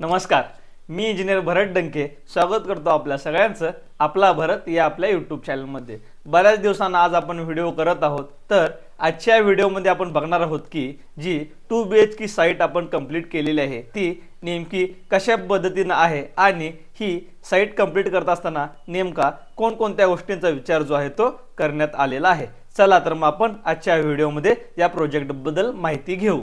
नमस्कार मी इंजिनियर भरत डंके स्वागत करतो आपल्या सगळ्यांचं आपला भरत या आपल्या यूट्यूब चॅनलमध्ये बऱ्याच दिवसांना आज आपण व्हिडिओ करत आहोत तर आजच्या व्हिडिओमध्ये आपण बघणार आहोत की जी टू बी एच की साईट आपण कंप्लीट केलेली आहे ती नेमकी कशा पद्धतीनं आहे आणि ही साईट कंप्लीट करत असताना नेमका कोणकोणत्या गोष्टींचा विचार जो आहे तो करण्यात आलेला आहे. चला तर मग आपण आजच्या व्हिडिओमध्ये या प्रोजेक्टबद्दल माहिती घेऊ.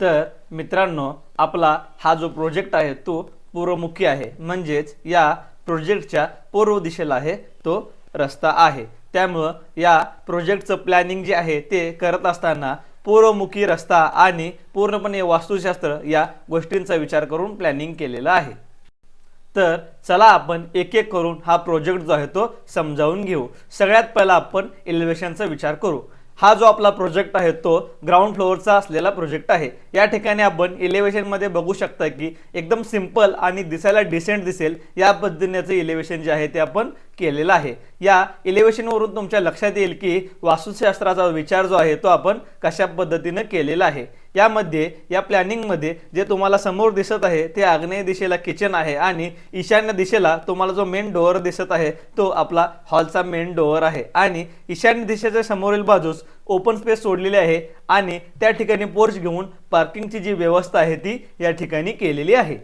तर मित्रांनो आपला हा जो प्रोजेक्ट आहे तो पूर्वमुखी आहे. म्हणजेच या प्रोजेक्टच्या पूर्व दिशेला आहे तो रस्ता आहे. त्यामुळं या प्रोजेक्टचं प्लॅनिंग जे आहे ते करत असताना पूर्वमुखी रस्ता आणि पूर्णपणे वास्तुशास्त्र या गोष्टींचा विचार करून प्लॅनिंग केलेलं आहे. तर चला आपण एक एक करून हा प्रोजेक्ट जो आहे तो समजावून घेऊ. सगळ्यात पहिला आपण एलिव्हेशनचा विचार करू. हा जो आपला प्रोजेक्ट आहे तो ग्राउंड फ्लोअरचा असलेला प्रोजेक्ट आहे. या ठिकाणी आपण इलेव्हेशनमध्ये बघू शकता की एकदम सिंपल आणि दिसायला डिसेंट दिसेल या पद्धतीनेचं इलेव्हेशन जे आहे ते आपण केलेलं आहे. या इलेव्हेशनवरून तुमच्या लक्षात येईल की वास्तुशास्त्राचा विचार जो आहे तो आपण कशा पद्धतीनं केलेला आहे. यामध्ये या प्लॅनिंगमध्ये जे तुम्हाला समोर दिसत आहे ते आग्नेय दिशेला किचन आहे आणि ईशान्य दिशेला तुम्हाला जो मेन डोअर दिसत आहे तो आपला हॉलचा मेन डोअर आहे. आणि ईशान्य दिशेच्या समोरील बाजूस ओपन स्पेस सोडलेली आहे आणि त्या ठिकाणी पोर्च घेऊन पार्किंगची जी व्यवस्था आहे ती या ठिकाणी केलेली आहे.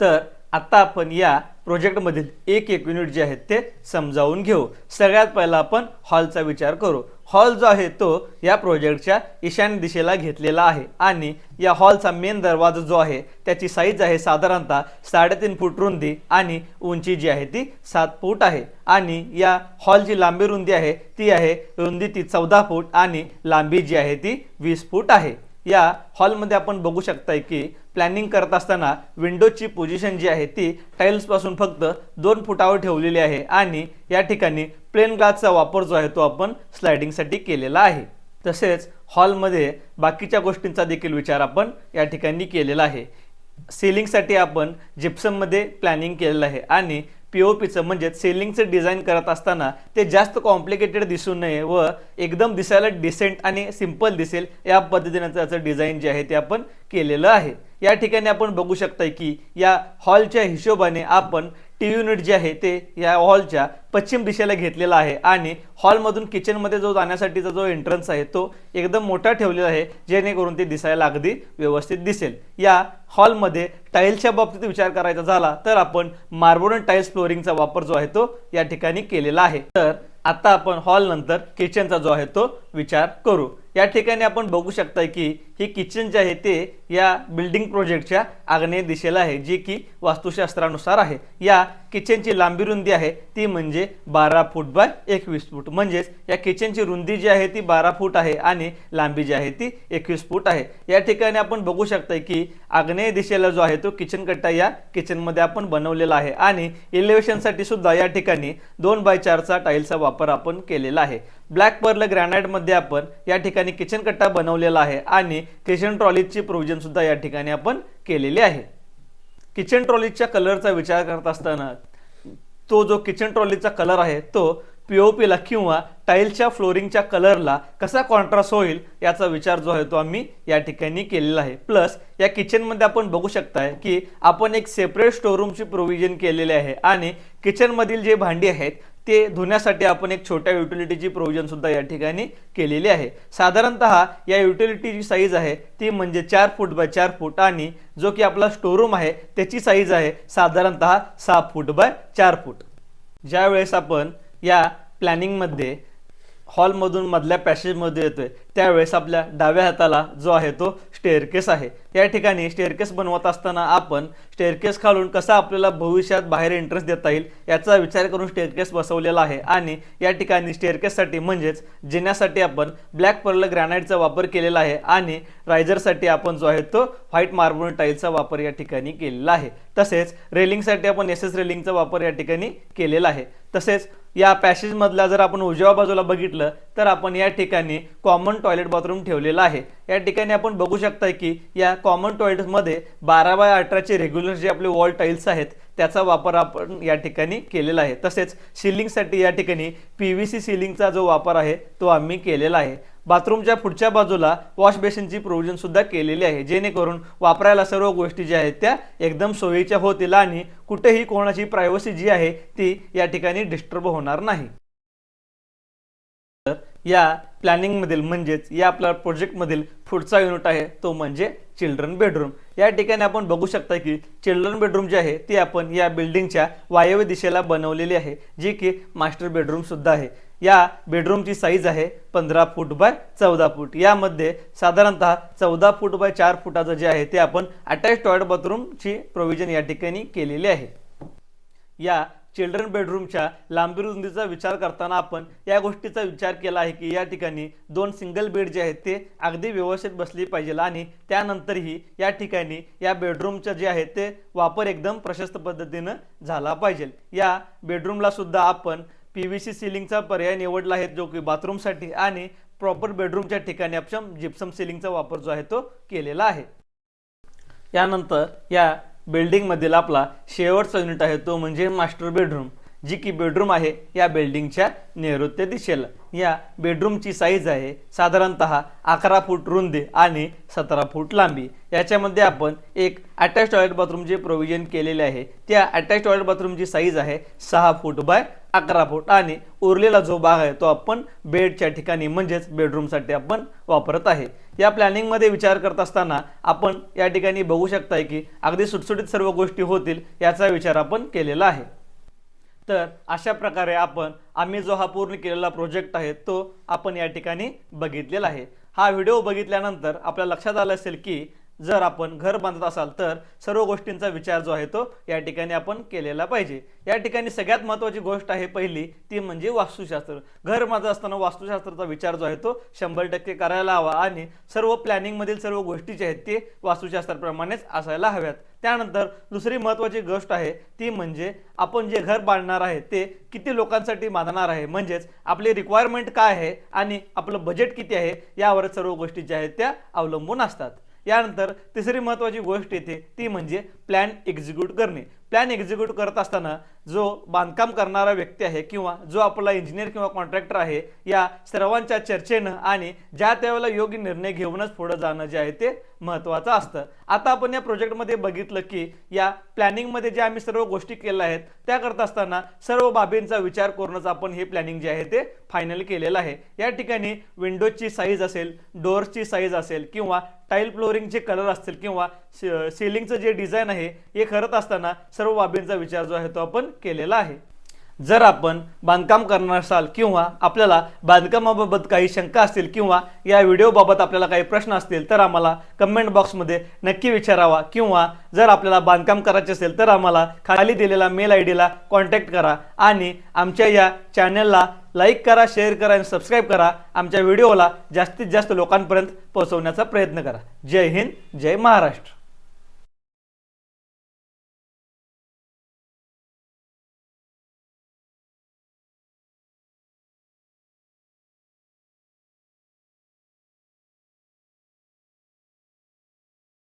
तर आत्ता आपण या प्रोजेक्टमधील एक एक युनिट जे आहेत ते समजावून घेऊ. सगळ्यात पहिला आपण हॉलचा विचार करू. हॉल जो आहे तो या प्रोजेक्टच्या ईशान्य दिशेला घेतलेला आहे आणि या हॉलचा मेन दरवाजा जो आहे त्याची साईज आहे साधारणतः साडेतीन फूट रुंदी आणि उंची जी आहे ती सात फूट आहे. आणि या हॉलची लांबी रुंदी आहे ती आहे रुंदी ती चौदा फूट आणि लांबी जी आहे ती वीस फूट आहे. या हॉलमध्ये आपण बघू शकताय की प्लॅनिंग करत असताना विंडोची पोझिशन जी आहे ती टाईल्सपासून फक्त दोन फुटावर ठेवलेली आहे आणि या ठिकाणी प्लेन ग्लासचा वापर जो आहे तो आपण स्लायडिंगसाठी केलेला आहे. तसेच हॉलमध्ये बाकीच्या गोष्टींचा देखील विचार आपण या ठिकाणी केलेला आहे. सिलिंगसाठी आपण जिप्सममध्ये प्लॅनिंग केलेलं आहे आणि पी ओ पीचं म्हणजेच सेलिंगचं डिझाईन करत असताना ते जास्त कॉम्प्लिकेटेड दिसू नये व एकदम दिसायला डिसेंट आणि सिंपल दिसेल या पद्धतीनं त्याचं डिझाईन जे आहे ते आपण केलेलं आहे. या ठिकाणी आपण बघू शकताय की या हॉलच्या हिशोबाने आपण टी व्ही युनिट जे आहे ते या हॉलच्या पश्चिम दिशेला घेतलेला आहे आणि हॉलमधून किचनमध्ये जो जाण्यासाठीचा जो एंट्रन्स आहे तो एकदम मोठा ठेवलेला आहे जेणेकरून ते दिसायला अगदी व्यवस्थित दिसेल. या हॉलमध्ये टाईल्सच्या बाबतीत विचार करायचा झाला तर आपण मार्बोरन टाईल्स फ्लोरिंगचा वापर जो आहे तो या ठिकाणी केलेला आहे. तर आता आपण हॉल नंतर किचनचा जो आहे तो विचार करू. या ठिकाणी आपण बघू शकताय की ही किचन जे आहे ते या बिल्डिंग प्रोजेक्टच्या आग्नेय दिशेला आहे जी की वास्तुशास्त्रानुसार आहे. या किचनची लांबी रुंदी आहे ती म्हणजे बारा फूट बाय एकवीस फूट. म्हणजेच या किचनची रुंदी जी आहे ती बारा फूट आहे आणि लांबी जी आहे ती एकवीस फूट आहे. या ठिकाणी आपण बघू शकताय की आग्नेय दिशेला जो आहे तो किचन कट्टा या किचनमध्ये आपण बनवलेला आहे. आणि इलेव्हेशनसाठी सुद्धा या ठिकाणी दोन बाय चारचा टाईलचा वापर आपण केलेला आहे. ब्लॅक पर्ल ग्रॅनाइटमध्ये आपण या ठिकाणी किचन कट्टा बनवलेला आहे आणि किचन ट्रॉलीची प्रोव्हिजनसुद्धा या ठिकाणी आपण केलेली आहे. किचन ट्रॉलीच्या कलरचा विचार करत असताना तो जो किचन ट्रॉलीचा कलर आहे तो पी ओ पीला किंवा टाईलच्या फ्लोरिंगच्या कलरला कसा कॉन्ट्रास्ट होईल याचा विचार जो आहे तो आम्ही या ठिकाणी केलेला आहे. प्लस या किचनमध्ये आपण बघू शकताय की आपण एक सेपरेट स्टोरूमची प्रोव्हिजन केलेली आहे आणि किचनमधील जे भांडी आहेत ते धुण्यासाठी आपण एक छोट्या युटिलिटीची प्रोव्हिजनसुद्धा या ठिकाणी केलेली आहे. साधारणतः या युटिलिटीची साईज आहे ती म्हणजे चार फूट बाय चार फूट आणि जो की आपला स्टोरूम आहे त्याची साईज आहे साधारणतः सहा फूट बाय चार फूट. ज्यावेळेस आपण या प्लॅनिंगमध्ये हॉलमधून मधल्या पॅसेजमध्ये येतोय त्यावेळेस आपल्या डाव्या हाताला जो आहे तो स्टेअरकेस आहे. या ठिकाणी स्टेअरकेस बनवत असताना आपण स्टेअरकेस खालून कसा आपल्याला भविष्यात बाहेर इंटरेस्ट देता येईल याचा विचार करून स्टेअरकेस बसवलेला आहे. आणि या ठिकाणी स्टेअरकेससाठी म्हणजेच जिन्यासाठी आपण ब्लॅक पर्ल ग्रॅनाईटचा वापर केलेला आहे आणि रायझरसाठी आपण जो आहे तो व्हाईट मार्बल टाईलचा वापर या ठिकाणी केलेला आहे. तसेच रेलिंगसाठी आपण एस एस रेलिंगचा वापर या ठिकाणी केलेला आहे. तसेच या पॅसेजमधला जर आपण उजव्या बाजूला बघितलं तर आपण या ठिकाणी कॉमन टॉयलेट बाथरूम ठेवलेला आहे. या ठिकाणी आपण बघू शकताय की या कॉमन टॉयलेटमध्ये बारा बाय अठराचे रेग्युलर जे आपले वॉल टाईल्स आहेत त्याचा वापर आपण या ठिकाणी केलेला आहे. तसेच सिलिंगसाठी या ठिकाणी पी व्ही सी सिलिंगचा जो वापर आहे तो आम्ही केलेला आहे. बाथरूमच्या पुढच्या बाजूला वॉश बेसिनची प्रोव्हिजनसुद्धा केलेली आहे. जेणेकरून वापरायला सर्व गोष्टी ज्या आहेत त्या एकदम सोयीच्या होतील आणि कुठेही कोणाची प्रायव्हसी जी आहे ती या ठिकाणी डिस्टर्ब होणार नाही. या प्लॅनिंगमधील म्हणजेच या आपल्या प्रोजेक्टमधील पुढचा युनिट आहे तो म्हणजे चिल्ड्रन बेडरूम या ठिकाणी आपण बघू शकता की चिल्ड्रन बेडरूम जे आहे ती आपण या बिल्डिंगच्या वायव्य दिशेला बनवलेली आहे जी की मास्टर बेडरूम सुद्धा आहे. या बेडरूमची साईज आहे पंधरा फूट बाय चौदा फूट. यामध्ये साधारणतः चौदा फूट बाय चार फुटाचं जे आहे ते आपण अटॅच टॉयलेट बाथरूमची प्रोव्हिजन या ठिकाणी केलेली आहे. या चिल्ड्रन बेडरूमच्या लांबी रुंदीचा विचार करताना आपण या गोष्टीचा विचार केला आहे की या ठिकाणी दोन सिंगल बेड जे आहेत ते अगदी व्यवस्थित बसली पाहिजे आणि त्यानंतरही या ठिकाणी या बेडरूमचं जे आहे ते वापर एकदम प्रशस्त पद्धतीनं झाला पाहिजे या बेडरूमला सुद्धा आपण पी व्ही सी सिलिंगचा पर्याय निवडला आहे जो की बाथरूमसाठी आणि प्रॉपर बेडरूमच्या ठिकाणी आपण जिप्सम सिलिंगचा वापर जो आहे तो केलेला आहे. यानंतर या बिल्डिंगमधील आपला शेवटचा युनिट आहे तो म्हणजे मास्टर बेडरूम जी की बेडरूम आहे या बिल्डिंगच्या नैऋत्य दिशेला. या बेडरूमची साईज आहे साधारणतः अकरा फूट रुंदी आणि सतरा फूट लांबी. याच्यामध्ये आपण एक अटॅच टॉयलेट बाथरूमचे प्रोव्हिजन केलेले आहे त्या अटॅच टॉयलेट बाथरूमची साईज आहे सहा फूट बाय अकरा फूट आणि उरलेला जो भाग आहे तो आपण बेडच्या ठिकाणी म्हणजेच बेडरूमसाठी आपण वापरत आहे. या प्लॅनिंगमध्ये विचार करत असताना आपण या ठिकाणी बघू शकताय की अगदी सुटसुटीत सर्व गोष्टी होतील याचा विचार आपण केलेला आहे. तर अशा प्रकारे आपण आम्ही जो हा पूर्ण केलेला प्रोजेक्ट आहे तो आपण या ठिकाणी बघितलेला आहे. हा व्हिडिओ बघितल्यानंतर आपल्या लक्षात आलं असेल की जर आपण घर बांधत असाल तर सर्व गोष्टींचा विचार जो आहे तो या ठिकाणी आपण केलेला पाहिजे. या ठिकाणी सगळ्यात महत्त्वाची गोष्ट आहे पहिली ती म्हणजे वास्तुशास्त्र. घर बांधत असताना वास्तुशास्त्राचा विचार जो आहे तो शंभर टक्के करायला हवा आणि सर्व प्लॅनिंगमधील सर्व गोष्टी जे आहेत ते वास्तुशास्त्राप्रमाणेच असायला हव्यात. त्यानंतर दुसरी महत्त्वाची गोष्ट आहे ती म्हणजे आपण जे घर बांधणार आहे ते किती लोकांसाठी बांधणार आहे? म्हणजेच आपली रिक्वायरमेंट काय आहे आणि आपलं बजेट किती आहे? यावर सर्व गोष्टी ज्या आहेत त्या अवलंबून असतात. यानंतर तिसरी महत्त्वाची गोष्ट येते ती म्हणजे प्लॅन एक्झिक्यूट करणे. प्लॅन एक्झिक्यूट करत असताना जो बांधकाम करणारा व्यक्ती आहे किंवा जो आपला इंजिनियर किंवा कॉन्ट्रॅक्टर आहे या सर्वांच्या चर्चेनं आणि ज्या त्यावेळेला योग्य निर्णय घेऊनच पुढं जाणं जे आहे ते महत्त्वाचं असतं. आता आपण या प्रोजेक्टमध्ये बघितलं की या प्लॅनिंगमध्ये जे आम्ही सर्व गोष्टी केल्या आहेत त्या करत असताना सर्व बाबींचा विचार करूनच आपण हे प्लॅनिंग जे आहे ते फायनल केलेलं आहे. या ठिकाणी विंडोजची साईज असेल डोअर्सची साईज असेल किंवा टाईल फ्लोरिंगचे कलर असतील किंवा सिलिंगचं जे डिझाईन आहे हे करत असताना सर्व बाबींचा विचार जो आहे तो आपण केलेला आहे. जर आपण बांधकाम करणार असाल किंवा आपल्याला बांधकामाबाबत काही शंका असतील किंवा या व्हिडिओबाबत आपल्याला काही प्रश्न असतील तर आम्हाला कमेंट बॉक्समध्ये नक्की विचारावा. किंवा जर आपल्याला बांधकाम करायचे असेल तर आम्हाला खाली दिलेला मेल आय डीला कॉन्टॅक्ट करा आणि आमच्या या चॅनलला लाईक करा शेअर करा आणि सबस्क्राईब करा. आमच्या व्हिडिओला जास्तीत जास्त लोकांपर्यंत पोहोचवण्याचा प्रयत्न करा. जय हिंद जय महाराष्ट्र.